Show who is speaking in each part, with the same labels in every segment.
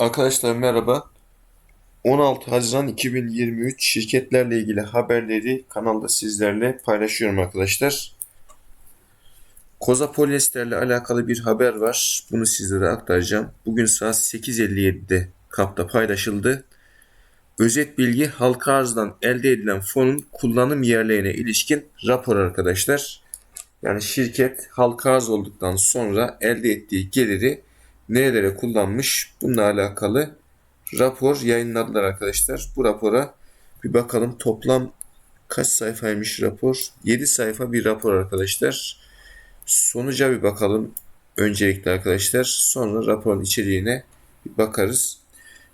Speaker 1: Arkadaşlar merhaba. 16 Haziran 2023 şirketlerle ilgili haberleri kanalda sizlerle paylaşıyorum arkadaşlar. Koza Polyester'le alakalı bir haber var. Bunu sizlere aktaracağım. Bugün saat 8.57'de kapta paylaşıldı. Özet bilgi halka arzdan elde edilen fonun kullanım yerlerine ilişkin rapor arkadaşlar. Yani şirket halka arz olduktan sonra elde ettiği geliri nerelere kullanmış bununla alakalı rapor yayınladılar arkadaşlar. Bu rapora bir bakalım toplam kaç sayfaymış rapor? 7 sayfa bir rapor arkadaşlar. Sonuca bir bakalım öncelikle arkadaşlar. Sonra raporun içeriğine bir bakarız.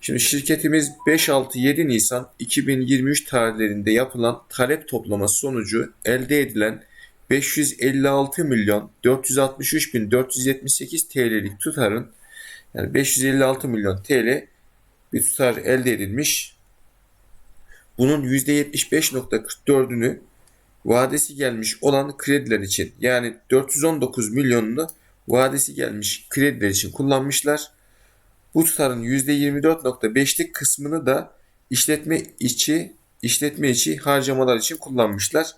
Speaker 1: Şimdi şirketimiz 5-6-7 Nisan 2023 tarihlerinde yapılan talep toplama sonucu elde edilen 556 milyon 463 bin 478 TL'lik tutarın yani 556 milyon TL bir tutar elde edilmiş. Bunun %75.44'ünü vadesi gelmiş olan krediler için yani 419 milyonunu vadesi gelmiş krediler için kullanmışlar. Bu tutarın %24.5'lik kısmını da işletme içi işletme içi harcamalar için kullanmışlar.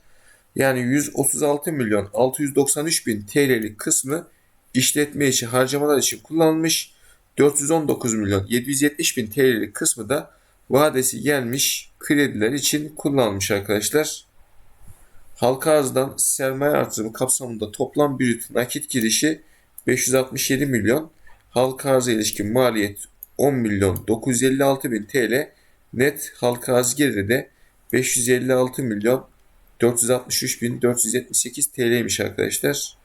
Speaker 1: Yani 136 milyon 693 bin TL'lik kısmı işletme içi harcamalar için kullanılmış. 419 milyon 770 bin TL'lik kısmı da vadesi gelmiş krediler için kullanılmış arkadaşlar. Halka arzdan sermaye artırımı kapsamında toplam brüt nakit girişi 567 milyon, halka arza ilişkin maliyet 10 milyon 956 bin TL, net halka arz geliri de 556 milyon 463 bin 478 TL'ymiş arkadaşlar.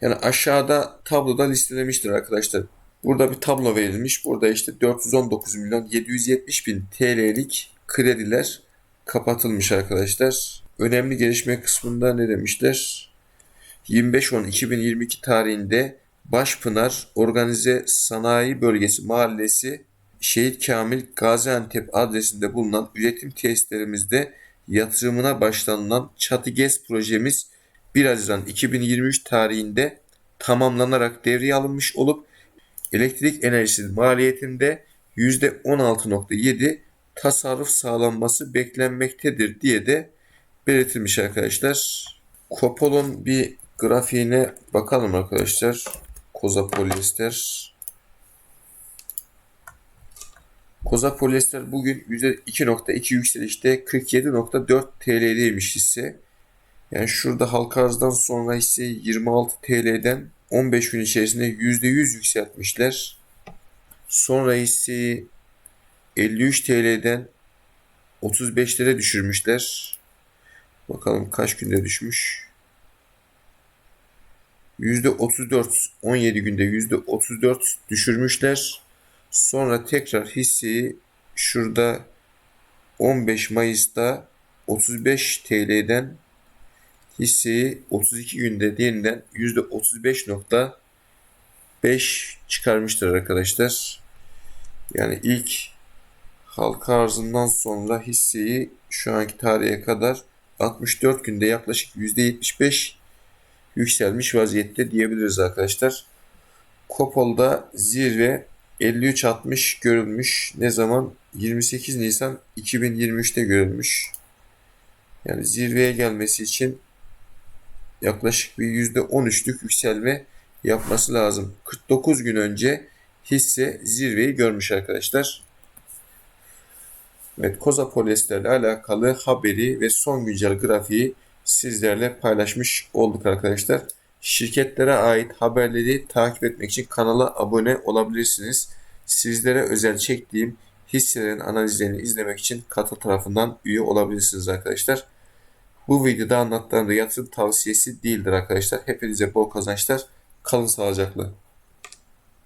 Speaker 1: Yani aşağıda tabloda listelemiştir arkadaşlar. Burada bir tablo verilmiş. Burada işte 419 milyon 770 bin TL'lik krediler kapatılmış arkadaşlar. Önemli gelişme kısmında ne demişler? 25-10-2022 tarihinde Başpınar Organize Sanayi Bölgesi Mahallesi Şehit Kamil Gaziantep adresinde bulunan üretim tesislerimizde yatırımına başlanılan Çatı GES projemiz 1 Haziran 2023 tarihinde tamamlanarak devreye alınmış olup elektrik enerjisinin maliyetinde %16.7 tasarruf sağlanması beklenmektedir diye de belirtilmiş arkadaşlar. Kopol'un bir grafiğine bakalım arkadaşlar. Koza polyester. Koza polyester bugün %2.2 yükselişte 47.4 TL'deymiş hisse. Yani şurada halka arzdan sonra hisse 26 TL'den 15 gün içerisinde %100 yükseltmişler. Sonra hisseyi 53 TL'den 35 lira düşürmüşler. Bakalım kaç günde düşmüş. %34 17 günde %34 düşürmüşler. Sonra tekrar hisseyi şurada 15 Mayıs'ta 35 TL'den hisseyi 32 günde yeniden %35.5 çıkarmıştır arkadaşlar. Yani ilk halka arzından sonra hisseyi şu anki tarihe kadar 64 günde yaklaşık %75 yükselmiş vaziyette diyebiliriz arkadaşlar. Kopol'da zirve 53.60 görülmüş. Ne zaman? 28 Nisan 2023'te görülmüş. Yani zirveye gelmesi için yaklaşık bir %13'lük yükselme yapması lazım. 49 gün önce hisse zirveyi görmüş arkadaşlar. Evet, Koza Polyester alakalı haberi ve son güncel grafiği sizlerle paylaşmış olduk arkadaşlar. Şirketlere ait haberleri takip etmek için kanala abone olabilirsiniz. Sizlere özel çektiğim hisselerin analizlerini izlemek için katıl tarafından üye olabilirsiniz arkadaşlar. Bu videoda anlattığım da yatırım tavsiyesi değildir arkadaşlar. Hepinize bol kazançlar. Kalın sağlıcakla.